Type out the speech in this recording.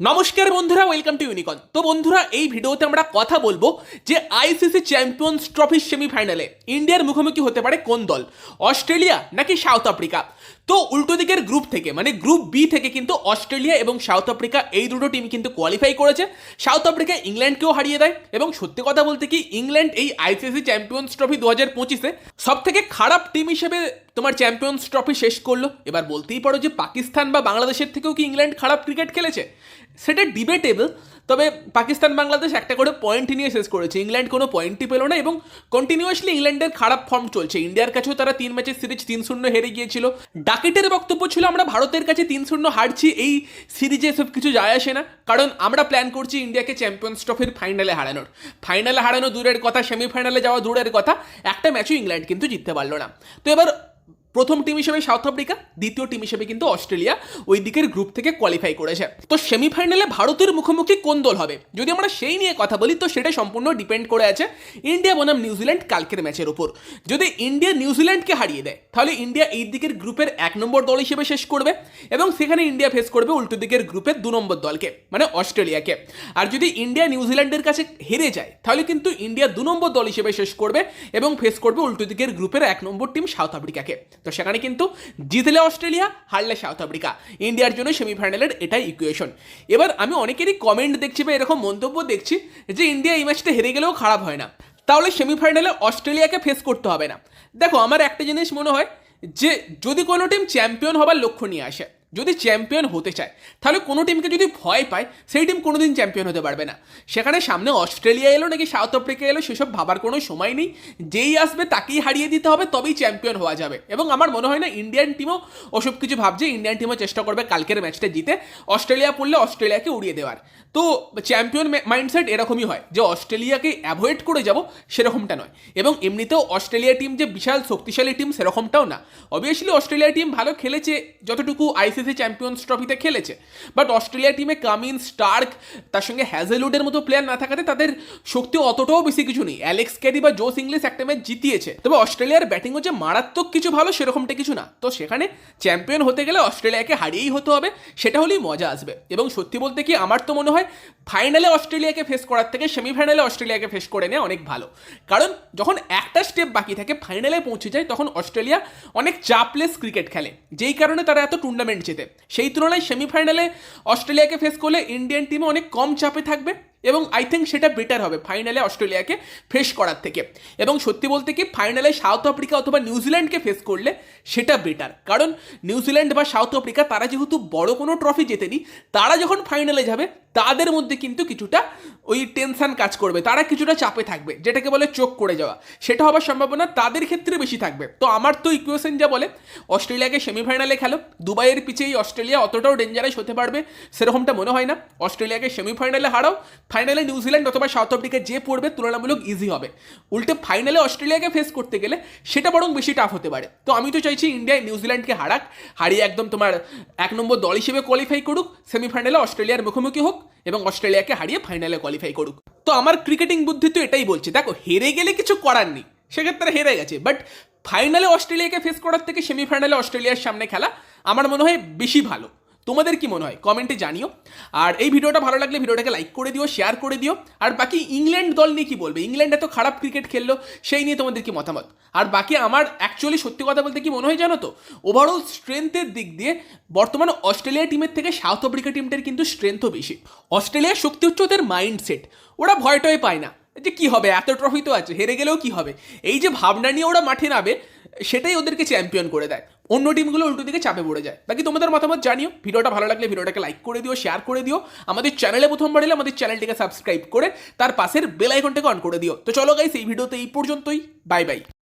নমস্কার বন্ধুরা welcome to ইউনিকন তো বন্ধুরা, এই ভিডিওতে আমরা কথা বলব যে আইসিসি চ্যাম্পিয়ন্স ট্রফির সেমিফাইনালে ইন্ডিয়ার মুখোমুখি হতে পারে কোন দল? অস্ট্রেলিয়া নাকি সাউথ আফ্রিকা তো উল্টো দিকের গ্রুপ থেকে মানে গ্রুপ বি থেকে কিন্তু অস্ট্রেলিয়া এবং সাউথ আফ্রিকা এই দুটো টিম কিন্তু কোয়ালিফাই করেছে। সাউথ আফ্রিকা ইংল্যান্ডকেও হারিয়ে দেয় এবং সত্যি কথা বলতে কি, ইংল্যান্ড এই আইসিসি চ্যাম্পিয়ন্স ট্রফি দু হাজার পঁচিশে সব থেকে খারাপ টিম হিসেবে তোমার চ্যাম্পিয়ন্স ট্রফি শেষ করল। এবার বলতেই পারো যে পাকিস্তান বা বাংলাদেশের থেকেও কি ইংল্যান্ড খারাপ ক্রিকেট খেলেছে? সেটা ডিবেটেবল তবে পাকিস্তান বাংলাদেশ একটা করে পয়েন্ট নিয়ে শেষ করেছে। ইংল্যান্ড কোনো পয়েন্টই পেল না এবং কন্টিনিউয়াসলি ইংল্যান্ডের খারাপ ফর্ম চলছে। ইন্ডিয়ার কাছেও তারা তিন ম্যাচের সিরিজ তিন শূন্য হেরে গিয়েছিল। ডাকেটের বক্তব্য ছিল, আমরা ভারতের কাছে তিন শূন্য হারছি, এই সিরিজে সব কিছু যায় আসে না। কারণ আমরা প্ল্যান করছি ইন্ডিয়াকে চ্যাম্পিয়ন্স ট্রফির ফাইনালে হারানোর। ফাইনালে হারানো দূরের কথা সেমিফাইনালে যাওয়া দূরের কথা, একটা ম্যাচও ইংল্যান্ড কিন্তু জিততে পারল না। তো এবার প্রথম টিম হিসেবে সাউথ আফ্রিকা, দ্বিতীয় টিম হিসেবে কিন্তু অস্ট্রেলিয়া ওই দিকের গ্রুপ থেকে কোয়ালিফাই করেছে। তো সেমিফাইনালে ভারতের মুখোমুখি কোন দল হবে? যদি আমরা সেই নিয়ে কথা বলি, তো সেটা সম্পূর্ণ ডিপেন্ড করে আছে ইন্ডিয়া বনাম নিউজিল্যান্ড কালকের ম্যাচের উপর। যদি ইন্ডিয়া নিউজিল্যান্ডকে হারিয়ে দেয়, তাহলে ইন্ডিয়া এই দিকের গ্রুপের এক নম্বর দল হিসেবে শেষ করবে এবং সেখানে ইন্ডিয়া ফেস করবে উল্টো দিকের গ্রুপের দু নম্বর দলকে মানে অস্ট্রেলিয়াকে। আর যদি ইন্ডিয়া নিউজিল্যান্ডের কাছে হেরে যায়, তাহলে কিন্তু ইন্ডিয়া দু নম্বর দল হিসেবে শেষ করবে এবং ফেস করবে উল্টো দিকের গ্রুপের এক নম্বর টিম সাউথ আফ্রিকাকে। তো সেখানে কিন্তু জিতলে অস্ট্রেলিয়া, হারলে সাউথ আফ্রিকা। ইন্ডিয়ার জন্য সেমিফাইনালের এটাই ইকুয়েশন এবার আমি অনেকেরই কমেন্ট দেখছি বা এরকম মন্তব্য দেখছি যে ইন্ডিয়া এই ম্যাচটা হেরে গেলেও খারাপ হয় না। তাহলে সেমিফাইনালে অস্ট্রেলিয়াকে ফেস করতে হবে না। দেখো, আমার একটা জিনিস মনে হয় যে যদি কোনো টিম চ্যাম্পিয়ন হবার লক্ষ্য নিয়ে আসে যদি চ্যাম্পিয়ন হতে চায়, তাহলে কোনো টিমকে যদি ভয় পায়, সেই টিম কোনোদিন চ্যাম্পিয়ন হতে পারবে না। সেখানে সামনে অস্ট্রেলিয়া এলো নাকি, সাউথ আফ্রিকা এলো, সেসব ভাবার কোনো সময় নেই। যেই আসবে তাকেই হারিয়ে দিতে হবে, তবেই চ্যাম্পিয়ন হওয়া যাবে। এবং আমার মনে হয় না ইন্ডিয়ান টিমও ওসব কিছু ভাবছে ইন্ডিয়ান টিমও চেষ্টা করবে কালকের ম্যাচটা জিতে। অস্ট্রেলিয়া পড়লে অস্ট্রেলিয়াকে উড়িয়ে দেওয়ার। তো চ্যাম্পিয়ন মাইন্ডসেট এরকমই হয়, যে অস্ট্রেলিয়াকে অ্যাভয়েড করে যাব, সেরকমটা নয়। এবং এমনিতেও অস্ট্রেলিয়া টিম যে বিশাল শক্তিশালী টিম সেরকমটাও না। অবভিয়াসলি অস্ট্রেলিয়া টিম ভালো খেলেছে, যতটুকু আইসিসি চ্যাম্পিয়ন্স ট্রফিতে খেলেছে। বাট অস্ট্রেলিয়া টিমে কামিন স্টার্ক তার সঙ্গে হ্যাজেলউডের মতো প্লেয়ার না থাকাতে তাদের শক্তি অতটাও বেশি কিছু নেই। অ্যালেক্স ক্যারি বা জোস ইংলিশ একটা ম্যাচ জিতিয়েছে। তবে অস্ট্রেলিয়ার ব্যাটিংও যে মারাত্মক কিছু ভালো, সেরকমটা কিছু না। তো সেখানে চ্যাম্পিয়ন হতে গেলে অস্ট্রেলিয়াকে হারিয়েই হতে হবে, সেটা হলেই মজা আসবে। এবং সত্যি বলতে কি, আমার তো মনে হয় ফাইনালে অস্ট্রেলিয়াকে ফেস করার থেকে সেমিফাইনালে অস্ট্রেলিয়াকে ফেস করে নেওয়া অনেক ভালো। কারণ যখন একটা স্টেপ বাকি থাকে ফাইনালে পৌঁছে যায়, তখন অস্ট্রেলিয়া অনেক চাপলেস ক্রিকেট খেলে। যেই কারণে তারা এত টুর্নামেন্ট জেতে সেই তুলনায় সেমিফাইনালে অস্ট্রেলিয়াকে ফেস করলে ইন্ডিয়ান টিমে অনেক কম চাপে থাকবে। এবং আই থিঙ্ক সেটা বেটার হবে ফাইনালে অস্ট্রেলিয়াকে ফেস করার থেকে। এবং সত্যি বলতে কি ফাইনালে সাউথ আফ্রিকা অথবা নিউজিল্যান্ডকে ফেস করলে সেটা বেটার কারণ নিউজিল্যান্ড বা সাউথ আফ্রিকা, তারা যেহেতু বড় কোনো ট্রফি জেতেনি, তারা যখন ফাইনালে যাবে, তাদের মধ্যে কিন্তু কিছুটা ওই টেনশান কাজ করবে। তারা কিছুটা চাপে থাকবে, যেটাকে বলে চোখ করে যাওয়া। সেটা হবার সম্ভাবনা তাদের ক্ষেত্রে বেশি থাকবে। তো আমার তো ইকুয়েশন যা বলে, অস্ট্রেলিয়াকে সেমিফাইনালে খেলো। দুবাইয়ের পিছেই অস্ট্রেলিয়া অতটাও ডেঞ্জারাস হতে পারবে, সেরকমটা মনে হয় না। অস্ট্রেলিয়াকে সেমিফাইনালে হারাও ফাইনালে নিউজিল্যান্ড অথবা সাউথ আফ্রিকা যে পড়বে তুলনামূলক ইজি হবে। উল্টে ফাইনালে অস্ট্রেলিয়াকে ফেস করতে গেলে সেটা বরং বেশি টাফ হতে পারে। তো আমি তো চাইছি ইন্ডিয়া নিউজিল্যান্ডকে হারাক। হারিয়ে একদম তোমার এক নম্বর দল হিসেবে কোয়ালিফাই করুক সেমিফাইনালে অস্ট্রেলিয়ার মুখোমুখি হোক এবং অস্ট্রেলিয়াকে হারিয়ে ফাইনালে কোয়ালিফাই করুক। তো আমার ক্রিকেটিং বুদ্ধি তো এটাই বলছে, দেখো, হেরে গেলে কিছু করার নেই, সেক্ষেত্রে হেরে গেছে। বাট ফাইনালে অস্ট্রেলিয়াকে ফেস করার থেকে সেমিফাইনালে অস্ট্রেলিয়ার সামনে খেলা আমার মনে হয় বেশি ভালো। তোমাদের কি মনে হয়? কমেন্টে জানিও। আর এই ভিডিওটা ভালো লাগলে ভিডিওটাকে লাইক করে দিও শেয়ার করে দিও। আর বাকি ইংল্যান্ড দল নিয়ে কি বলবে? ইংল্যান্ড এত খারাপ ক্রিকেট খেললো, সেই নিয়ে তোমাদের কি মতামত? আর বাকি আমার অ্যাকচুয়ালি সত্যি কথা বলতে কি মনে হয় জানো তো? ওভারঅল স্ট্রেংথের দিক দিয়ে বর্তমান অস্ট্রেলিয়া টিমের থেকে সাউথ আফ্রিকা টিমটার কিন্তু স্ট্রেংথও বেশি। অস্ট্রেলিয়ার শক্তি হচ্ছে ওদের মাইন্ডসেট ওরা ভয় টয় পায় না। যে কি হবে? এত ট্রফি তো আছে, হেরে গেলেও কি হবে? এই যে ভাবনা নিয়ে ওরা মাঠে নামে, সেটাই ওদেরকে চ্যাম্পিয়ন করে দেয়। অন্য টিমগুলো উল্টো দিকে চাপে পড়ে যায়। বাকি তোমাদের মতামত জানিও। ভিডিওটা ভালো লাগলে ভিডিওটাকে লাইক করে দিও শেয়ার করে দিও। আমাদের চ্যানেলে প্রথমবার এলে আমাদের চ্যানেলটিকে সাবস্ক্রাইব করে, তার পাশের বেল আইকনটাকে অন করে দিও। তো চলো গাইস এই ভিডিওতে এই পর্যন্তই। Bye bye